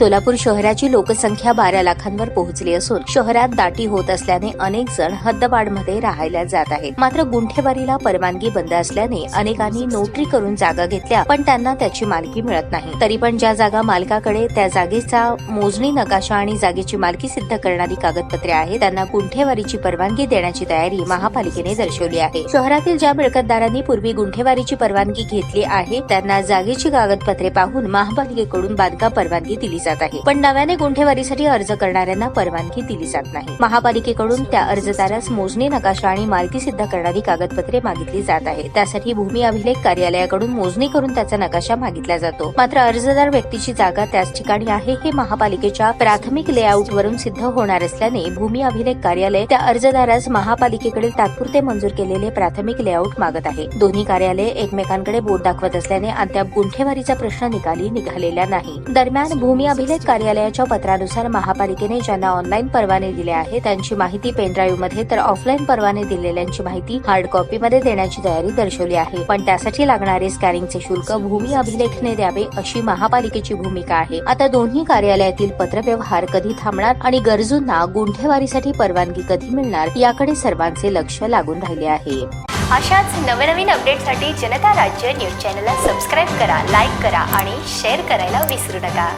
सोलापूर शहराची लोकसंख्या बारा लाखांवर पोहोचली असून शहरात दाटी होत असल्याने अनेक जण हद्दवाडमध्ये राहायला जात आहेत. मात्र गुंठेवारीला परवानगी बंद असल्याने अनेकांनी नोटरी करून जागा घेतल्या पण त्यांना त्याची मालकी मिळत नाही. तरी पण ज्या जागा मालकाकडे त्या जागेचा मोजणी नकाशा आणि जागेची मालकी सिद्ध करणारी कागदपत्रे आहेत त्यांना गुंठेवारीची परवानगी देण्याची तयारी महापालिकेने दर्शवली आहे. शहरातील ज्या मिळकतदारांनी पूर्वी गुंठेवारीची परवानगी घेतली आहे त्यांना जागेची कागदपत्रे पाहून महापालिकेकडून बांधकाम परवानगी दिली जाते. जात आहे. पण नव्याने गुंठेवारीसाठी अर्ज करणाऱ्यांना परवानगी दिली जात नाही. महापालिकेकडून त्या अर्जदारास मोजणी नकाशा आणि मालकी सिद्ध करणारी कागदपत्रे मागितली जात आहे त्यासाठी भूमी अभिलेख कार्यालयाकडून मोजणी करून त्याचा नकाशा मागितला जातो. मात्र अर्जदार व्यक्तीची जागा त्याच ठिकाणी आहे हे महापालिकेच्या प्राथमिक लेआउट वरून सिद्ध होणार असल्याने भूमी अभिलेख कार्यालय त्या अर्जदारास महापालिकेकडील तात्पुरते मंजूर केलेले प्राथमिक लेआउट मागत आहे. दोन्ही कार्यालय एकमेकांकडे बोट दाखवत असल्याने अद्याप गुंठेवारीचा प्रश्न निकाली निघालेला नाही. दरम्यान भूमी अभिलेख कार्यालयाच्या पत्रानुसार महापालिकेने ज्यांना ऑनलाईन परवाने दिले आहेत त्यांची माहिती पेनड्राईव्हमध्ये तर ऑफलाईन परवाने दिलेल्यांची माहिती हार्ड कॉपी मध्ये देण्याची तयारी दर्शवली आहे. पण त्यासाठी लागणारे स्कॅनिंगचे शुल्क भूमी अभिलेखने द्यावे अशी महापालिकेची भूमिका आहे. आता दोन्ही कार्यालयातील पत्रव्यवहार कधी थांबणार आणि गरजूंना गुंठेवारीसाठी परवानगी कधी मिळणार याकडे सर्वांचे लक्ष लागून राहिले आहे. अशाच नवनवीन अपडेटसाठी जनता राज्य न्यूज चॅनलला सबस्क्राईब करा लाईक करा आणि शेअर करायला विसरू नका.